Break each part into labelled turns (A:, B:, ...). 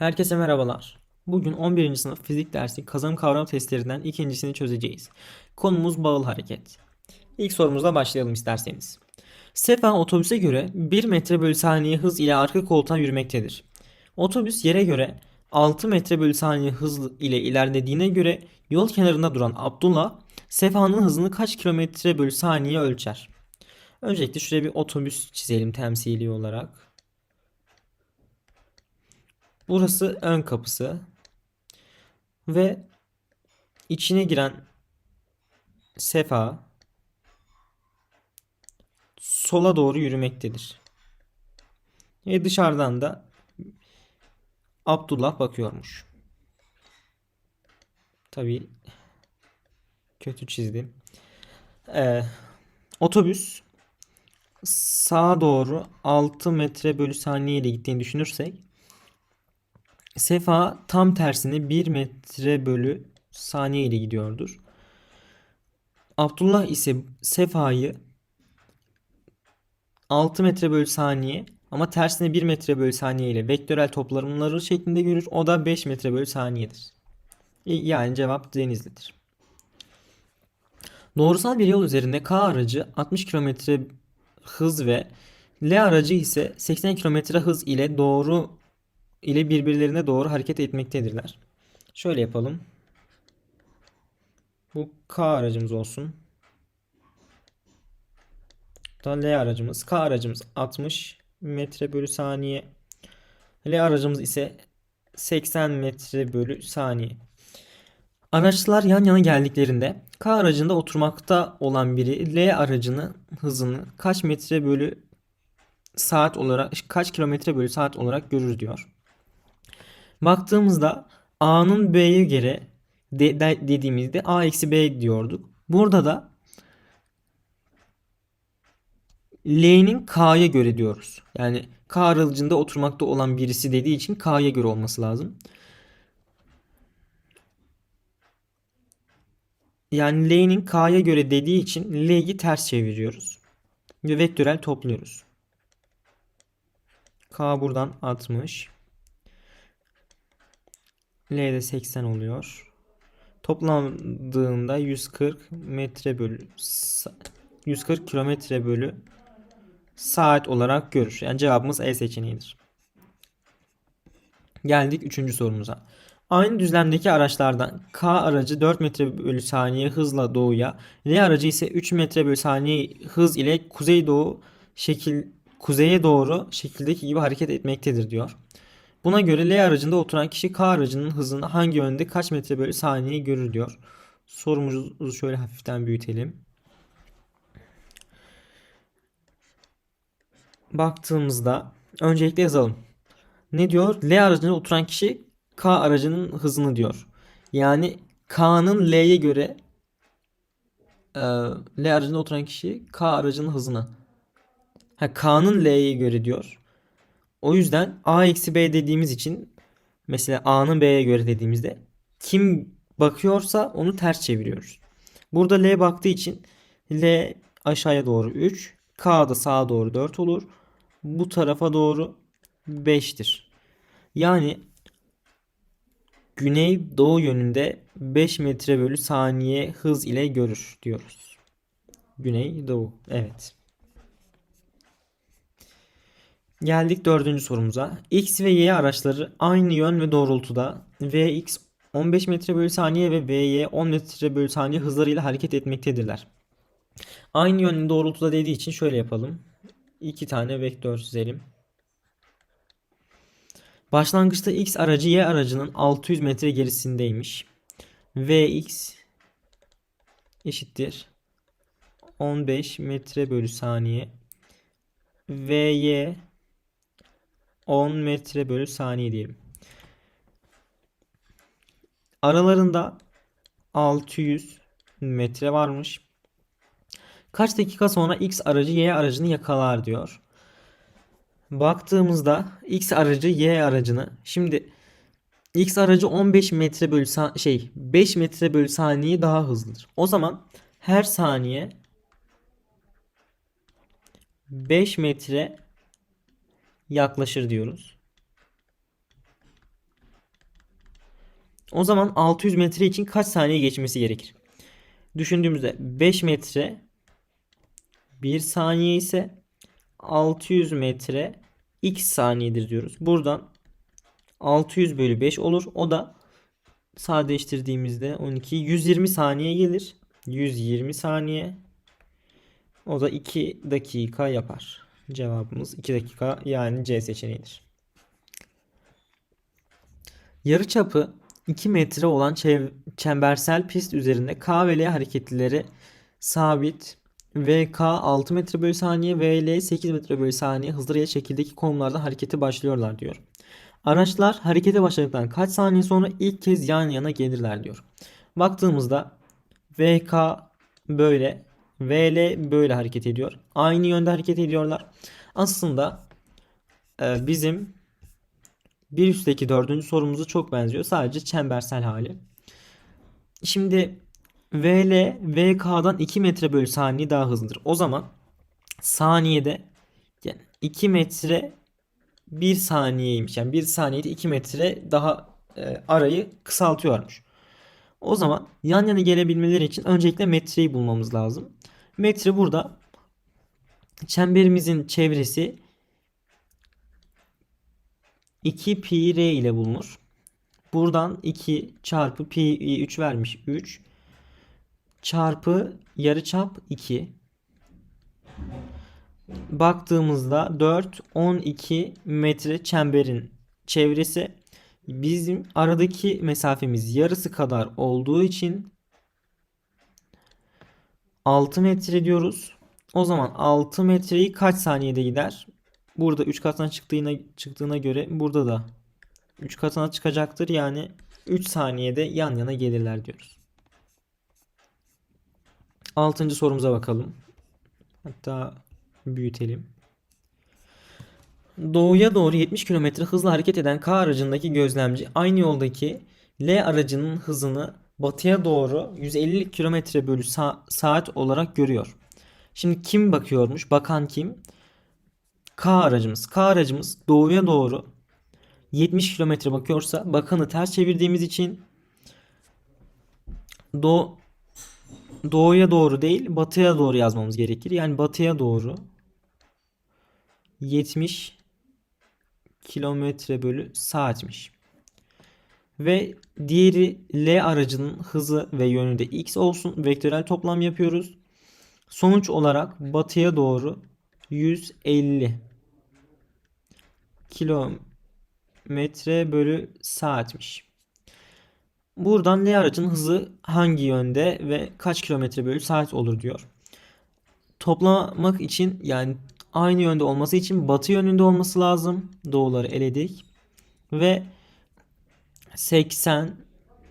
A: Herkese merhabalar. Bugün 11. sınıf fizik dersi kazanım kavram testlerinden ikincisini çözeceğiz. Konumuz bağıl hareket. İlk sorumuzla başlayalım isterseniz. Sefa otobüse göre 1 metre bölü saniye hız ile arka koltuğa yürümektedir. Otobüs yere göre 6 metre bölü saniye hız ile ilerlediğine göre yol kenarında duran Abdullah Sefa'nın hızını kaç kilometre bölü saniye ölçer? Öncelikle şuraya bir otobüs çizelim temsili olarak. Burası ön kapısı. Ve içine giren Sefa sola doğru yürümektedir. Ve dışarıdan da Abdullah bakıyormuş. Tabii kötü çizdim. Ee, otobüs sağa doğru 6 metre bölü saniye ile gittiğini düşünürsek Sefa tam tersine 1 metre bölü saniye ile gidiyordur. Abdullah ise Sefa'yı 6 metre bölü saniye ama tersine 1 metre bölü saniye ile vektörel toplamları şeklinde görür. O da 5 metre bölü saniyedir. Yani cevap Denizli'dir. Doğrusal bir yol üzerinde K aracı 60 km hız ve L aracı ise 80 km hız ile doğru ile birbirlerine doğru hareket etmektedirler. Şöyle yapalım. Bu K aracımız olsun. Da L aracımız. K aracımız 60 metre bölü saniye. L aracımız ise 80 metre bölü saniye. Araçlar yan yana geldiklerinde K aracında oturmakta olan biri L aracının hızını kaç metre bölü saat olarak kaç kilometre bölü saat olarak görür diyor. Baktığımızda A'nın B'ye göre de, de, dediğimizde A eksi B diyorduk. Burada da L'nin K'ya göre diyoruz. Yani K aracında oturmakta olan birisi dediği için K'ya göre olması lazım. Yani L'nin K'ya göre dediği için L'yi ters çeviriyoruz. Ve vektörel topluyoruz. K buradan 60. L'de 80 oluyor. Toplandığında 140 metre bölü 140 kilometre bölü saat olarak görür. Yani cevabımız E seçeneğidir. Geldik 3. sorumuza. Aynı düzlemdeki araçlardan K aracı 4 metre bölü saniye hızla doğuya, L aracı ise 3 metre bölü saniye hız ile kuzeydoğu şekil kuzeye doğru şekildeki gibi hareket etmektedir diyor. Buna göre L aracında oturan kişi K aracının hızını hangi yönde kaç metre bölü saniye görür diyor. Sorumuzu şöyle hafiften büyütelim. Baktığımızda öncelikle yazalım. Ne diyor? L aracında oturan kişi K aracının hızını diyor. Yani K'nın L'ye göre e, L aracında oturan kişi K aracının hızını. Ha, K'nın L'ye göre diyor. O yüzden A eksi B dediğimiz için mesela A'nın B'ye göre dediğimizde kim bakıyorsa onu ters çeviriyoruz. Burada L baktığı için L aşağıya doğru 3. K da sağa doğru 4 olur. Bu tarafa doğru 5'tir. Yani güney doğu yönünde 5 metre bölü saniye hız ile görür diyoruz. Güney doğu. Evet. Geldik dördüncü sorumuza. X ve Y araçları aynı yön ve doğrultuda Vx 15 metre bölü saniye ve Vy 10 metre bölü saniye hızlarıyla hareket etmektedirler. Aynı yön ve doğrultuda dediği için şöyle yapalım. İki tane vektör çizelim. Başlangıçta X aracı Y aracının 600 metre gerisindeymiş. Vx eşittir 15 metre bölü saniye. Vy 10 metre bölü saniye diyelim. Aralarında 600 metre varmış. Kaç dakika sonra X aracı Y aracını yakalar diyor. Baktığımızda X aracı Y aracını şimdi X aracı 15 metre bölü şey 5 metre bölü saniye daha hızlıdır. O zaman her saniye 5 metre yaklaşır diyoruz. O zaman 600 metre için kaç saniye geçmesi gerekir? Düşündüğümüzde 5 metre 1 saniye ise 600 metre x saniyedir diyoruz. Buradan 600 bölü 5 olur. O da sadeleştirdiğimizde 12 120 saniye gelir. 120 saniye. O da 2 dakika yapar. Cevabımız 2 dakika yani C seçeneğidir. Yarıçapı 2 metre olan çembersel pist üzerinde K ve L hareketlileri sabit VK 6 metre bölü saniye VL 8 metre bölü saniye hızlarıyla şekildeki konumlarda harekete başlıyorlar diyor. Araçlar harekete başladıktan kaç saniye sonra ilk kez yan yana gelirler diyor. Baktığımızda VK böyle VL böyle hareket ediyor. Aynı yönde hareket ediyorlar. Aslında e, bizim bir üstteki dördüncü sorumuzu çok benziyor. Sadece çembersel hali. Şimdi VL VK'dan 2 metre bölü saniye daha hızlıdır. O zaman saniyede yani 2 metre 1 saniyeymiş. Yani 1 saniyede 2 metre daha e, arayı kısaltıyormuş. O zaman yan yana gelebilmeleri için öncelikle metreyi bulmamız lazım. Metre burada. Çemberimizin çevresi 2 pi r ile bulunur. Buradan 2 çarpı pi 3 vermiş 3 çarpı yarıçap 2 baktığımızda 4 12 metre çemberin çevresi. Bizim aradaki mesafemiz yarısı kadar olduğu için 6 metre diyoruz. O zaman 6 metreyi kaç saniyede gider? Burada 3 katına çıktığına çıktığına göre burada da 3 katına çıkacaktır. Yani 3 saniyede yan yana gelirler diyoruz. 6. sorumuza bakalım. Hatta büyütelim. Doğuya doğru 70 km hızla hareket eden K aracındaki gözlemci aynı yoldaki L aracının hızını batıya doğru 150 km bölü sa- saat olarak görüyor. Şimdi kim bakıyormuş? Bakan kim? K aracımız. K aracımız doğuya doğru 70 km bakıyorsa bakanı ters çevirdiğimiz için doğu doğuya doğru değil batıya doğru yazmamız gerekir. Yani batıya doğru 70 kilometre bölü saatmiş. Ve diğeri L aracının hızı ve yönü de x olsun. Vektörel toplam yapıyoruz. Sonuç olarak batıya doğru 150 kilometre bölü saatmiş. Buradan L aracın hızı hangi yönde ve kaç kilometre bölü saat olur diyor. Toplamak için yani aynı yönde olması için batı yönünde olması lazım. Doğuları eledik. Ve 80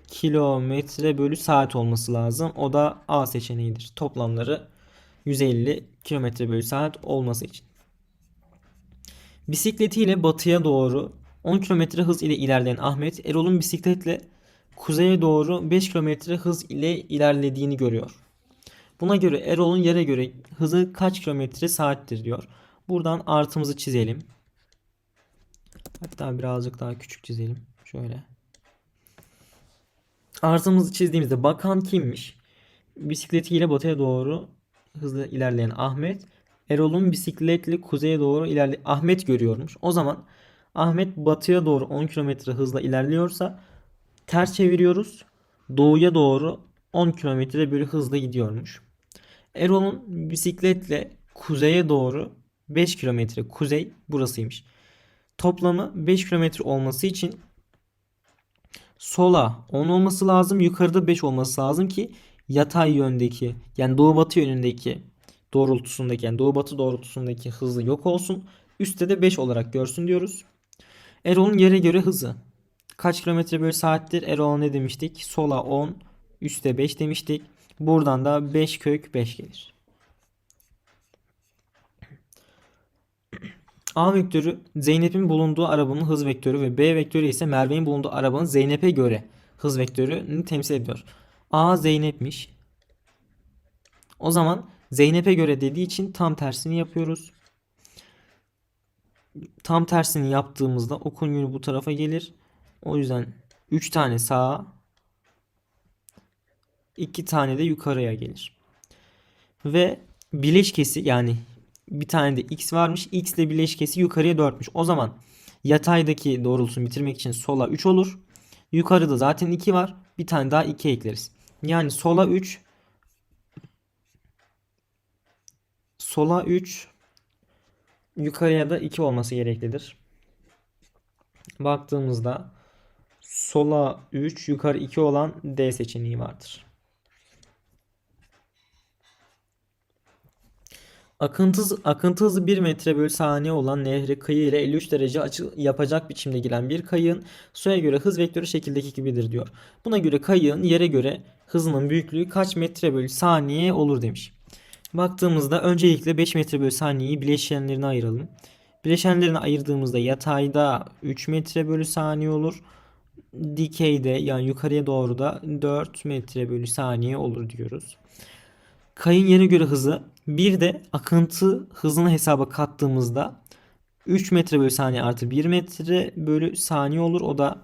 A: kilometre bölü saat olması lazım. O da A seçeneğidir. Toplamları 150 kilometre bölü saat olması için. Bisikletiyle batıya doğru 10 kilometre hız ile ilerleyen Ahmet Erol'un bisikletle kuzeye doğru 5 kilometre hız ile ilerlediğini görüyor. Buna göre Erol'un yere göre hızı kaç kilometre saattir diyor. Buradan artımızı çizelim. Hatta birazcık daha küçük çizelim. Şöyle. Artımızı çizdiğimizde bakan kimmiş? Bisikletiyle batıya doğru hızlı ilerleyen Ahmet. Erol'un bisikletle kuzeye doğru ilerle Ahmet görüyormuş. O zaman Ahmet batıya doğru 10 kilometre hızla ilerliyorsa ters çeviriyoruz. Doğuya doğru 10 kilometre bölü hızla gidiyormuş. Erol'un bisikletle kuzeye doğru 5 kilometre kuzey burasıymış. Toplamı 5 kilometre olması için sola 10 olması lazım. Yukarıda 5 olması lazım ki yatay yöndeki yani doğu batı yönündeki doğrultusundaki yani doğu batı doğrultusundaki hızı yok olsun. Üstte de 5 olarak görsün diyoruz. Erol'un yere göre hızı. Kaç kilometre bölü saattir? Erol'a ne demiştik? Sola 10, üstte 5 demiştik. Buradan da 5 kök 5 gelir. A vektörü Zeynep'in bulunduğu arabanın hız vektörü ve B vektörü ise Merve'nin bulunduğu arabanın Zeynep'e göre hız vektörünü temsil ediyor. A Zeynep'miş. O zaman Zeynep'e göre dediği için tam tersini yapıyoruz. Tam tersini yaptığımızda okun yönü bu tarafa gelir. O yüzden 3 tane sağa iki tane de yukarıya gelir. Ve bileşkesi yani bir tane de x varmış. X ile bileşkesi yukarıya 4'müş. O zaman yataydaki doğrultusunu bitirmek için sola 3 olur. Yukarıda zaten 2 var. Bir tane daha 2 ekleriz. Yani sola 3 sola 3 yukarıya da 2 olması gereklidir. Baktığımızda sola 3 yukarı 2 olan D seçeneği vardır. Akıntı, akıntı hızı 1 metre bölü saniye olan nehre kıyı ile 53 derece açı yapacak biçimde giren bir kayığın suya göre hız vektörü şekildeki gibidir diyor. Buna göre kayığın yere göre hızının büyüklüğü kaç metre bölü saniye olur demiş. Baktığımızda öncelikle 5 metre bölü saniyeyi bileşenlerine ayıralım. Bileşenlerine ayırdığımızda yatayda 3 metre bölü saniye olur. Dikeyde yani yukarıya doğru da 4 metre bölü saniye olur diyoruz. Kayın yere göre hızı bir de akıntı hızını hesaba kattığımızda 3 metre bölü saniye artı 1 metre bölü saniye olur. O da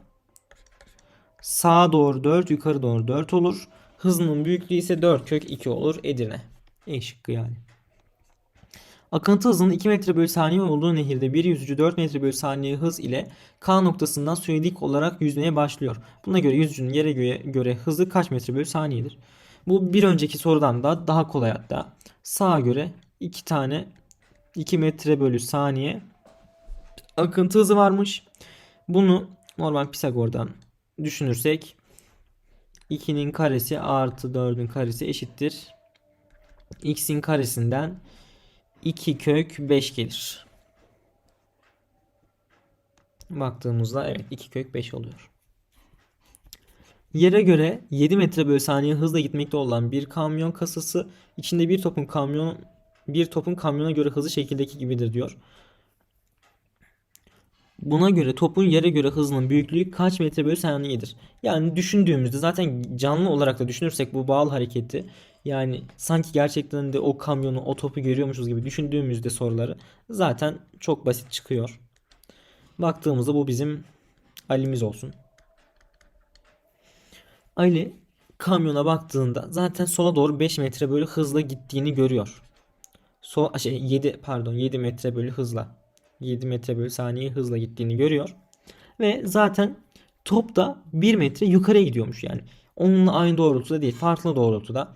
A: sağa doğru 4 yukarı doğru 4 olur. Hızının büyüklüğü ise 4 kök 2 olur Edirne. E şıkkı yani. Akıntı hızının 2 metre bölü saniye olduğu nehirde bir yüzücü 4 metre bölü saniye hız ile K noktasından dik olarak yüzmeye başlıyor. Buna göre yüzücünün yere göre, göre hızı kaç metre bölü saniyedir? Bu bir önceki sorudan da daha kolay hatta. Sağa göre 2 tane 2 metre bölü saniye akıntı hızı varmış. Bunu normal Pisagor'dan düşünürsek 2'nin karesi artı 4'ün karesi eşittir. X'in karesinden 2 kök 5 gelir. Baktığımızda evet 2 kök 5 oluyor. Yere göre 7 metre bölü saniye hızla gitmekte olan bir kamyon kasası içinde bir topun kamyon bir topun kamyona göre hızı şekildeki gibidir diyor. Buna göre topun yere göre hızının büyüklüğü kaç metre bölü saniyedir? Yani düşündüğümüzde zaten canlı olarak da düşünürsek bu bağıl hareketi yani sanki gerçekten de o kamyonu o topu görüyormuşuz gibi düşündüğümüzde soruları zaten çok basit çıkıyor. Baktığımızda bu bizim Ali'miz olsun. Ali kamyona baktığında zaten sola doğru 5 metre bölü hızla gittiğini görüyor. Sol şey 7 pardon 7 metre bölü hızla 7 metre bölü saniye hızla gittiğini görüyor. Ve zaten top da 1 metre yukarıya gidiyormuş yani. Onunla aynı doğrultuda değil farklı doğrultuda.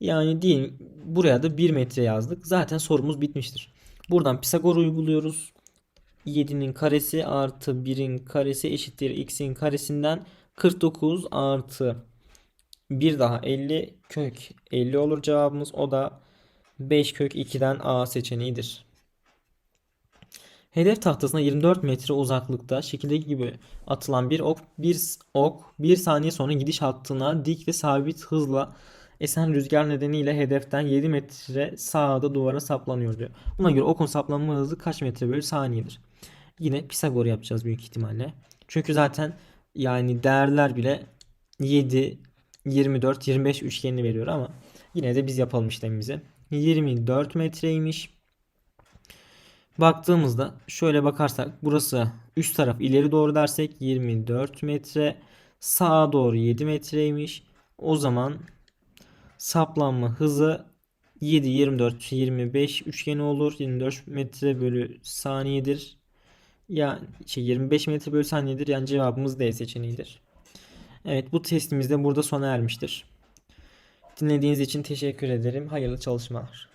A: Yani diyelim buraya da 1 metre yazdık. Zaten sorumuz bitmiştir. Buradan Pisagor uyguluyoruz. 7'nin karesi artı 1'in karesi eşittir x'in karesinden 49 artı 1 daha 50 kök 50 olur cevabımız. O da 5 kök 2'den A seçeneğidir. Hedef tahtasına 24 metre uzaklıkta şekildeki gibi atılan bir ok bir ok 1 saniye sonra gidiş hattına dik ve sabit hızla esen rüzgar nedeniyle hedeften 7 metre sağda duvara saplanıyor diyor. Buna göre okun saplanma hızı kaç metre bölü saniyedir? Yine Pisagor yapacağız büyük ihtimalle. Çünkü zaten yani değerler bile 7, 24, 25 üçgenini veriyor ama yine de biz yapalım işlemimizi. 24 metreymiş. Baktığımızda şöyle bakarsak burası üst taraf ileri doğru dersek 24 metre sağa doğru 7 metreymiş. O zaman saplanma hızı 7 24 25 üçgeni olur. 24 metre bölü saniyedir. Yani şey 25 metre bölü saniyedir. Yani cevabımız D seçeneğidir. Evet bu testimiz de burada sona ermiştir. Dinlediğiniz için teşekkür ederim. Hayırlı çalışmalar.